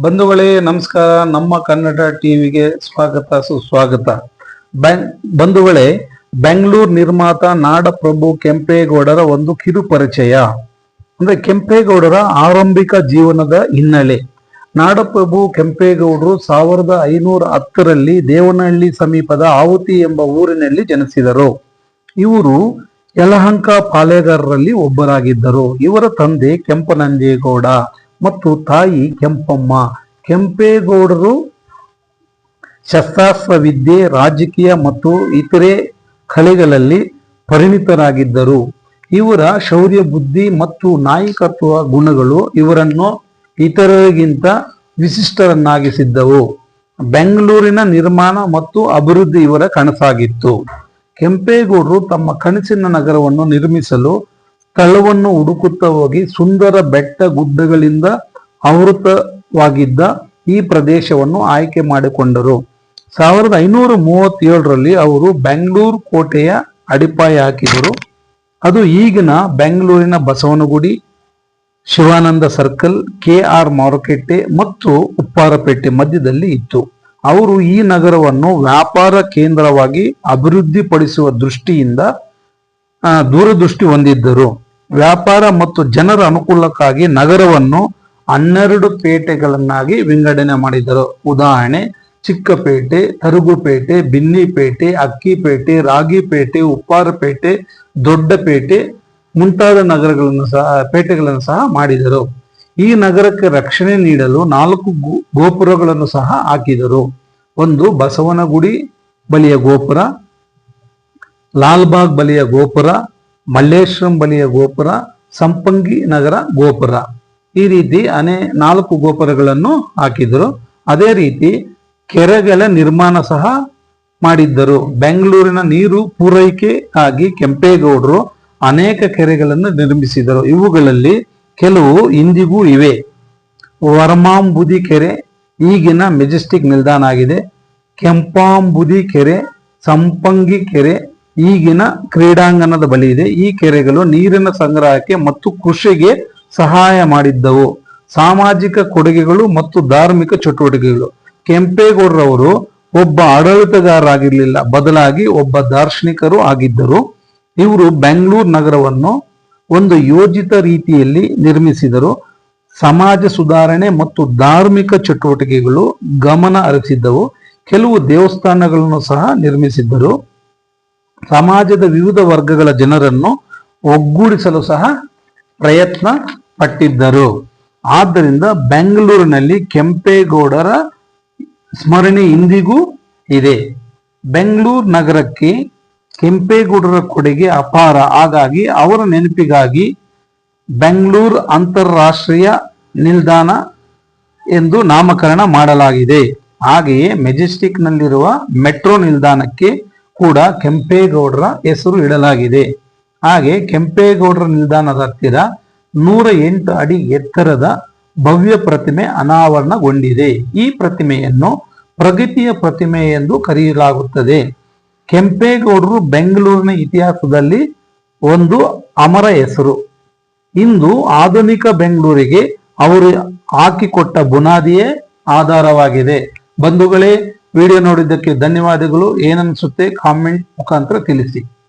ಬಂಧುಗಳೇ, ನಮಸ್ಕಾರ. ನಮ್ಮ ಕನ್ನಡ ಟಿವಿಗೆ ಸ್ವಾಗತ, ಸುಸ್ವಾಗತ. ಬ್ಯಾಂಗ್ ಬಂಧುಗಳೇ, ಬೆಂಗಳೂರು ನಿರ್ಮಾತ ನಾಡಪ್ರಭು ಕೆಂಪೇಗೌಡರ ಒಂದು ಕಿರು ಪರಿಚಯ. ಅಂದ್ರೆ ಕೆಂಪೇಗೌಡರ ಆರಂಭಿಕ ಜೀವನದ ಹಿನ್ನೆಲೆ. ನಾಡಪ್ರಭು ಕೆಂಪೇಗೌಡರು ಸಾವಿರದ ಐನೂರ ಹತ್ತರಲ್ಲಿ ದೇವನಹಳ್ಳಿ ಸಮೀಪದ ಆವುತಿ ಎಂಬ ಊರಿನಲ್ಲಿ ಜನಿಸಿದರು. ಇವರು ಯಲಹಂಕ ಪಾಳೆಗಾರರಲ್ಲಿ ಒಬ್ಬರಾಗಿದ್ದರು. ಇವರ ತಂದೆ ಕೆಂಪನಂಜೇಗೌಡ. ಮತ್ತು ತಾಯಿ ಕೆಂಪಮ್ಮ. ಕೆಂಪೇಗೌಡರು ಶಸ್ತ್ರಾಸ್ತ್ರ ವಿದ್ಯೆ ರಾಜಕೀಯ ಮತ್ತು ಇತರೆ ಕಲೆಗಳಲ್ಲಿ ಪರಿಣಿತರಾಗಿದ್ದರು. ಇವರ ಶೌರ್ಯ, ಬುದ್ಧಿ ಮತ್ತು ನಾಯಕತ್ವ ಗುಣಗಳು ಇವರನ್ನು ಇತರರಿಗಿಂತ ವಿಶಿಷ್ಟರನ್ನಾಗಿಸಿದ್ದವು. ಬೆಂಗಳೂರಿನ ನಿರ್ಮಾಣ ಮತ್ತು ಅಭಿವೃದ್ಧಿ ಇವರ ಕನಸಾಗಿತ್ತು. ಕೆಂಪೇಗೌಡರು ತಮ್ಮ ಕನಸಿನ ನಗರವನ್ನು ನಿರ್ಮಿಸಲು ಸ್ಥಳವನ್ನು ಹುಡುಕುತ್ತಾ ಹೋಗಿ ಸುಂದರ ಬೆಟ್ಟ ಗುಡ್ಡಗಳಿಂದ ಆವೃತವಾಗಿದ್ದ ಈ ಪ್ರದೇಶವನ್ನು ಆಯ್ಕೆ ಮಾಡಿಕೊಂಡರು. ಸಾವಿರದ ಐನೂರ ಮೂವತ್ತೇಳರಲ್ಲಿ ಅವರು ಬೆಂಗಳೂರು ಕೋಟೆಯ ಅಡಿಪಾಯ ಹಾಕಿದರು. ಅದು ಈಗಿನ ಬೆಂಗಳೂರಿನ Basavanagudi, Shivananda circle K R ಮಾರುಕಟ್ಟೆ ಮತ್ತು ಉಪ್ಪಾರಪೇಟೆ ಮಧ್ಯದಲ್ಲಿ ಇತ್ತು. ಅವರು ಈ ನಗರವನ್ನು ವ್ಯಾಪಾರ ಕೇಂದ್ರವಾಗಿ ಅಭಿವೃದ್ಧಿಪಡಿಸುವ ದೃಷ್ಟಿಯಿಂದ ದೂರದೃಷ್ಟಿ ಹೊಂದಿದ್ದರು ವ್ಯಾಪಾರ ಮತ್ತು ಜನರ ಅನುಕೂಲಕ್ಕಾಗಿ ನಗರವನ್ನು ಹನ್ನೆರಡು ಪೇಟೆಗಳನ್ನಾಗಿ ವಿಂಗಡಣೆ ಮಾಡಿದರು. ಉದಾಹರಣೆ, ಚಿಕ್ಕಪೇಟೆ, ತರುಗುಪೇಟೆ, ಬಿನ್ನಿಪೇಟೆ, ಅಕ್ಕಿಪೇಟೆ, ರಾಗಿಪೇಟೆ, ಉಪ್ಪಾರಪೇಟೆ, ದೊಡ್ಡಪೇಟೆ ಮುಂತಾದ ನಗರಗಳನ್ನು ಸಹ, ಪೇಟೆಗಳನ್ನು ಸಹ ಮಾಡಿದರು. ಈ ನಗರಕ್ಕೆ ರಕ್ಷಣೆ ನೀಡಲು ನಾಲ್ಕು ಗೋಪುರಗಳನ್ನು ಸಹ ಹಾಕಿದರು. ಒಂದು ಬಸವನಗುಡಿ, ಬಳಿಯ ಗೋಪುರ ಲಾಲ್ಬಾಗ್ ಬಲಿಯ ಗೋಪುರ, ಮಲ್ಲೇಶ್ವರಂ ಬಲಿಯ ಗೋಪುರ, ಸಂಪಂಗಿ ನಗರ ಗೋಪುರ. ಈ ರೀತಿ ಅನೇ ನಾಲ್ಕು ಗೋಪುರಗಳನ್ನು ಹಾಕಿದರು. ಅದೇ ರೀತಿ ಕೆರೆಗಳ ನಿರ್ಮಾಣ ಸಹ ಮಾಡಿದ್ದರು. ಬೆಂಗಳೂರಿನ ನೀರು ಪೂರೈಕೆಗಾಗಿ ಕೆಂಪೇಗೌಡರು ಅನೇಕ ಕೆರೆಗಳನ್ನು ನಿರ್ಮಿಸಿದರು. ಇವುಗಳಲ್ಲಿ ಕೆಲವು ಇಂದಿಗೂ ಇವೆ. ವರ್ಮಾಂಬುದಿ ಕೆರೆ ಈಗಿನ ಮೆಜೆಸ್ಟಿಕ್ ನಿಲ್ದಾಣ ಆಗಿದೆ. ಕೆಂಪಾಂಬುದಿ ಕೆರೆ, ಸಂಪಂಗಿ ಕೆರೆ ಈಗಿನ ಕ್ರೀಡಾಂಗಣದ ಬಳಿ ಇದೆ. ಈ ಕೆರೆಗಳು ನೀರಿನ ಸಂಗ್ರಹಕ್ಕೆ ಮತ್ತು ಕೃಷಿಗೆ ಸಹಾಯ ಮಾಡಿದ್ದವು. ಸಾಮಾಜಿಕ ಕೊಡುಗೆಗಳು ಮತ್ತು ಧಾರ್ಮಿಕ ಚಟುವಟಿಕೆಗಳು. ಕೆಂಪೇಗೌಡರವರು ಒಬ್ಬ ಆಡಳಿತಗಾರರಾಗಿರ್ಲಿಲ್ಲ. ಬದಲಾಗಿ ಒಬ್ಬ ದಾರ್ಶನಿಕರು ಆಗಿದ್ದರು. ಇವರು ಬೆಂಗಳೂರು ನಗರವನ್ನು ಒಂದು ಯೋಜಿತ ರೀತಿಯಲ್ಲಿ ನಿರ್ಮಿಸಿದರು. ಸಮಾಜ ಸುಧಾರಣೆ ಮತ್ತು ಧಾರ್ಮಿಕ ಚಟುವಟಿಕೆಗಳು ಗಮನ ಹರಿಸಿದ್ದವು. ಕೆಲವು ದೇವಸ್ಥಾನಗಳನ್ನು ಸಹ ನಿರ್ಮಿಸಿದ್ದರು. ಸಮಾಜದ ವಿವಿಧ ವರ್ಗಗಳ ಜನರನ್ನು ಒಗ್ಗೂಡಿಸಲು ಸಹ ಪ್ರಯತ್ನ ಪಟ್ಟಿದ್ದರು. ಆದ್ದರಿಂದ ಬೆಂಗಳೂರಿನಲ್ಲಿ ಕೆಂಪೇಗೌಡರ ಸ್ಮರಣೆ ಇಂದಿಗೂ ಇದೆ. ಬೆಂಗಳೂರು ನಗರಕ್ಕೆ ಕೆಂಪೇಗೌಡರ ಕೊಡುಗೆ ಅಪಾರ. ಹಾಗಾಗಿ ಅವರ ನೆನಪಿಗಾಗಿ ಬೆಂಗಳೂರು ಅಂತಾರಾಷ್ಟ್ರೀಯ ನಿಲ್ದಾಣ ಎಂದು ನಾಮಕರಣ ಮಾಡಲಾಗಿದೆ. ಹಾಗೆಯೇ ಮೆಜೆಸ್ಟಿಕ್ ನಲ್ಲಿರುವ ಮೆಟ್ರೋ ನಿಲ್ದಾಣಕ್ಕೆ ಕೂಡ ಕೆಂಪೇಗೌಡರ ಹೆಸರು ಇಡಲಾಗಿದೆ. ಹಾಗೆ ಕೆಂಪೇಗೌಡರ ನಿಲ್ದಾಣದ ಹತ್ತಿರ ನೂರ ಎಂಟು ಅಡಿ ಎತ್ತರದ ಭವ್ಯ ಪ್ರತಿಮೆ ಅನಾವರಣಗೊಂಡಿದೆ. ಈ ಪ್ರತಿಮೆಯನ್ನು ಪ್ರಗತಿಯ ಪ್ರತಿಮೆ ಎಂದು ಕರೆಯಲಾಗುತ್ತದೆ. ಕೆಂಪೇಗೌಡರು ಬೆಂಗಳೂರಿನ ಇತಿಹಾಸದಲ್ಲಿ ಒಂದು ಅಮರ ಹೆಸರು. ಇಂದು ಆಧುನಿಕ ಬೆಂಗಳೂರಿಗೆ ಅವರು ಹಾಕಿಕೊಟ್ಟ ಬುನಾದಿಯೇ ಆಧಾರವಾಗಿದೆ. ಬಂಧುಗಳೇ ವಿಡಿಯೋ ನೋಡಿದ್ದಕ್ಕೆ ಧನ್ಯವಾದಗಳು. ಏನನ್ಸುತ್ತೆ? ಕಾಮೆಂಟ್ ಮುಖಾಂತರ ತಿಳಿಸಿ.